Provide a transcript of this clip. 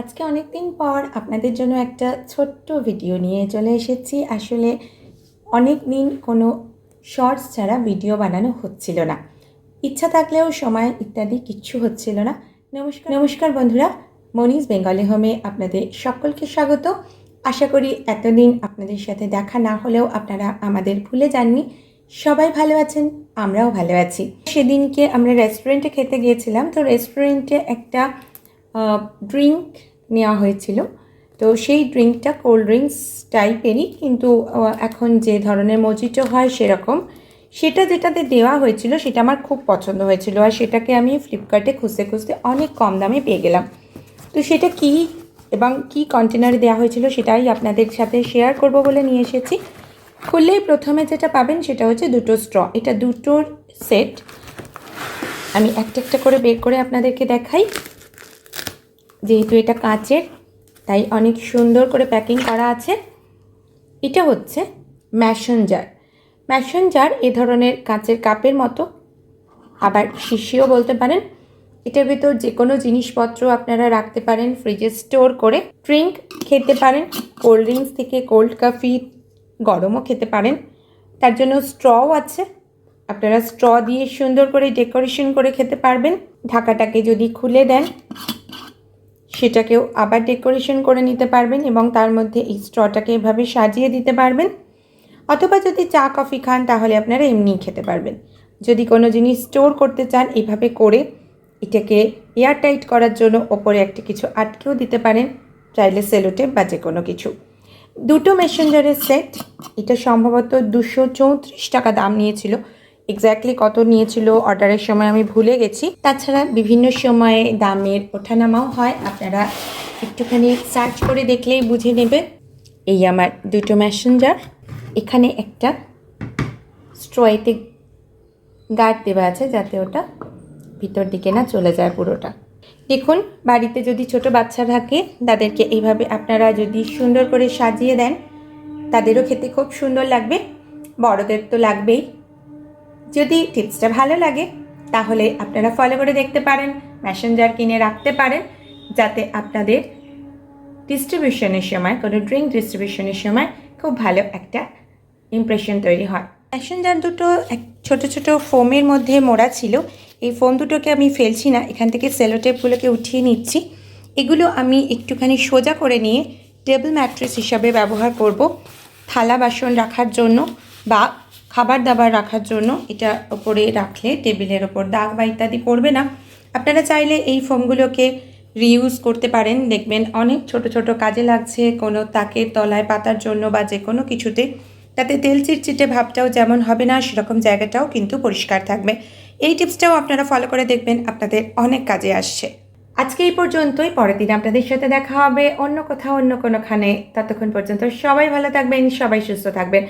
আজকে অনেক দিন পর আপনাদের জন্য একটা ছোট্ট ভিডিও নিয়ে চলে এসেছি। আসলে অনেক দিন কোনো শর্টস ছাড়া ভিডিও বানানো হচ্ছিল না। ইচ্ছা থাকলেও সময় ইত্যাদি কিচ্ছু হচ্ছিল না। নমস্কার। নমস্কার বন্ধুরা মনিজ বেঙ্গলি হোমে আপনাদের সকলকে স্বাগত। আশা করি এতদিন আপনাদের সাথে দেখা না হলেও আপনারা আমাদের ভুলে যাননি। সবাই ভালো আছেন আমরাও ভালো আছি। সেদিনকে আমরা রেস্টুরেন্টে খেতে গিয়েছিলাম। তো রেস্টুরেন্টে একটা ড্রিঙ্ক নেওয়া হয়েছিল। তো সেই ড্রিঙ্কটা কোল্ড ড্রিঙ্কস টাইপেরই কিন্তু এখন যে ধরনের মজিটো হয় সেরকম। সেটা যেটাতে দেওয়া হয়েছিল সেটা আমার খুব পছন্দ হয়েছিল আর সেটাকে আমি ফ্লিপকার্টে খুঁজতে খুঁজতে অনেক কম দামে পেয়ে গেলাম। তো সেটা কী এবং কী কন্টেনারে দেওয়া হয়েছিল সেটাই আপনাদের সাথে শেয়ার করব বলে নিয়ে এসেছি। খুললেই প্রথমে যেটা পাবেন সেটা হচ্ছে দুটো স্ট্র, এটা দুটোর সেট। আমি একটা একটা করে বের করে আপনাদেরকে দেখাই। যেহেতু এটা কাঁচের, তাই অনেক সুন্দর করে প্যাকিং করা আছে। এটা হচ্ছে ম্যাশন জার ম্যাশন জার এ ধরনের কাঁচের কাপের মতো, আবার শিশিও বলতে পারেন। এটার ভেতর যে কোনো জিনিসপত্র আপনারা রাখতে পারেন ফ্রিজে স্টোর করে। ড্রিঙ্ক খেতে পারেন কোল্ড ড্রিঙ্কস থেকে কোল্ড কফি গরমও খেতে পারেন। তার জন্য স্ট্রও আছে। আপনারা স্ট্র দিয়ে সুন্দর করে ডেকোরেশন করে খেতে পারবেন। ঢাকাটাকে যদি খুলে দেন সেটাকেও আবার ডেকোরেশন করে নিতে পারবেন এবং তার মধ্যে এই স্ট্রটাকে এভাবে সাজিয়ে দিতে পারবেন। অথবা যদি চা, কফি খান, তাহলে আপনারা এমনিই খেতে পারবেন। যদি কোনো জিনিস স্টোর করতে চান, এভাবে করে এটাকে এয়ারটাইট করার জন্য ওপরে একটা কিছু আটকেও দিতে পারেন, চাইলে সেলোটেপ বা যে কোনো কিছু। দুটো মেসেঞ্জারের সেট, এটা সম্ভবত দুশো চৌত্রিশ টাকা দাম নিয়েছিল। এক্স্যাক্টলি কত নিয়েছিল অর্ডারের সময় আমি ভুলে গেছি। তাছাড়া বিভিন্ন সময়ে দামের ওঠানামাও হয়, আপনারা একটুখানি সার্চ করে দেখলেই বুঝে নেবেন। এই আমার দুটো ম্যাসেঞ্জার এখানে একটা স্ট্রয়েতে গার্ড দেওয়া আছে যাতে ওটা ভিতর দিকে না চলে যায় পুরোটা। দেখুন, বাড়িতে যদি ছোট বাচ্চা থাকে, তাদেরকে এইভাবে আপনারা যদি সুন্দর করে সাজিয়ে দেন, তাদেরও খেতে খুব সুন্দর লাগবে, বড়দের তো লাগবেই। যদি টিপসটা ভালো লাগে, তাহলে আপনারা ফলো করে দেখতে পারেন ম্যাসেঞ্জার কিনে রাখতে পারেন, যাতে আপনাদের ডিস্ট্রিবিউশনের সময়, কোনো ড্রিঙ্ক ডিস্ট্রিবিউশনের সময় খুব ভালো একটা ইমপ্রেশন তৈরি হয়। প্যাসেঞ্জার দুটো এক ছোট ছোটো ফোমের মধ্যে মোড়া ছিল। এই ফোম দুটোকে আমি ফেলছি না, এখান থেকে সেলোটেপগুলোকে উঠিয়ে নিচ্ছি। এগুলো আমি একটুখানি সোজা করে নিয়ে টেবিল ম্যাট্রেস হিসাবে ব্যবহার করব। থালা, বাসন রাখার জন্য বা খাবার দাবার রাখার জন্য এটা ওপরে রাখলে টেবিলের ওপর দাগ বা ইত্যাদি পড়বে না। আপনারা চাইলে এই ফোমগুলোকে রিউজ করতে পারেন। দেখবেন অনেক ছোট ছোট কাজে লাগছে কোনো তাকের তলায় পাতার জন্য বা যে কোনো কিছুতে। তাতে তেল চিটচিটে ভাবটাও যেমন হবে না, সেরকম জায়গাটাও কিন্তু পরিষ্কার থাকবে। এই টিপসটাও আপনারা ফলো করে দেখবেন, আপনাদের অনেক কাজে আসছে। আজকে এই পর্যন্তই। পরের দিন আপনাদের সাথে দেখা হবে অন্য কোথাও, অন্য কোনোখানে। ততক্ষণ পর্যন্ত সবাই ভালো থাকবেন, সবাই সুস্থ থাকবেন।